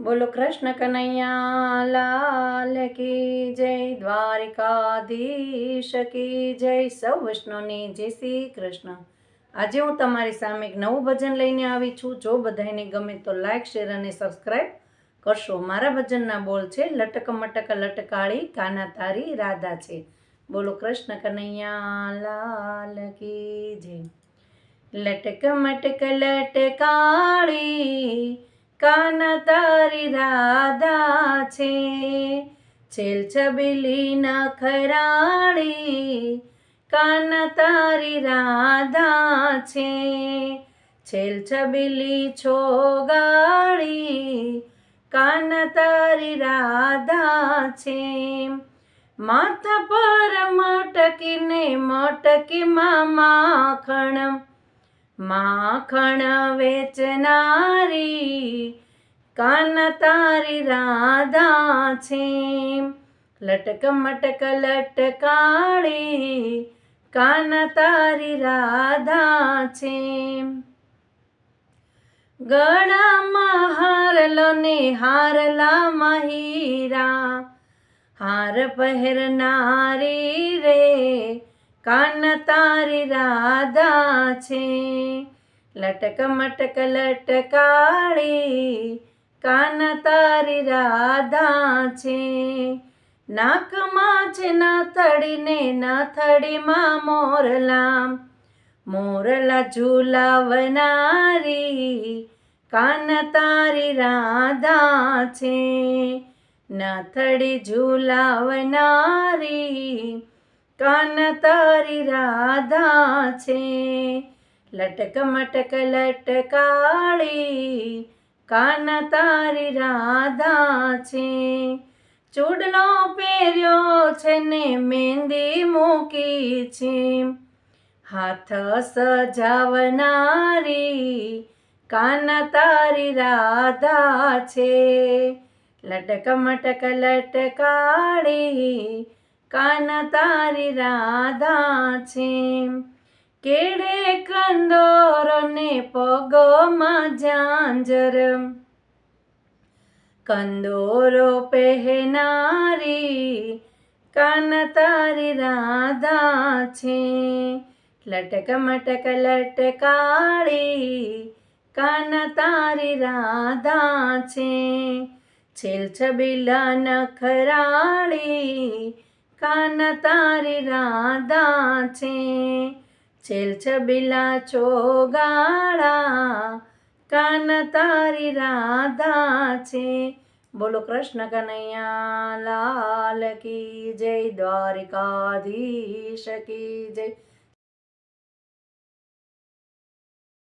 બોલો કૃષ્ણ કનૈયા, લાલ કી જય, દ્વારિકાધીશ કી જય, સૌ વૈષ્ણવની જય શ્રી કૃષ્ણ. આજે હું તમારી સામે એક નવું ભજન લઈને આવી છું. જો બધાને ગમે તો લાઈક, શેર અને સબસ્ક્રાઈબ કરશો. મારા ભજનના બોલ છે, લટક મટક લટકાળી કાના તારી રાધા છે. બોલો કૃષ્ણ કનૈયા, લાલ કી જય. લટક મટક લટકાળી કાન તારી રાધા છે. છેલ છબીલી નખરાળી કાન તારી રાધા છે. છેલ છબીલી છોગાળી કાન તારી રાધા છે. માથા પર મટકીને મટકી માખણ માખણ વેચનારી, કાન તારી રાધા છે. લટક મટક લટકાળી, કાન તારી રાધા છે. ગળામાં હારલો ને હારલા મહીરા, હાર પહેરનારી રે. કાન તારી રાધા છે. લટક મટક લટકાળી, કાન તારી રાધા છે. નાકમાં છે નાથડીને નાથડીમાં મોરલા મોરલા ઝુલાવનારી કાન તારી રાધા છે. નાથડી ઝુલાવનારી કાન તારી રાધા છે. લટક મટક લટકાળી કાન તારી રાધા છે. ચૂડલો પહેર્યો છે ને મહેંદી મૂકી છે. હાથ સજાવનારી કાન તારી રાધા છે. લટક મટક લટકાળી કાન તારી રાધા છે. કેડે કંદોર ને પગમાં ઝાંઝર. કંદોરો પહેનારી કાન તારી રાધા છે. લટક મટક લટકાળી કાન તારી રાધા છે. છેલ છબીલા નખરાળી કાન તારી રાધા છે. છેલ છબીલા ચોગાળા કાન તારી રાધા છે. બોલો કૃષ્ણ કનૈયા લાલ કી જય દ્વારિકાધીશ કી જય.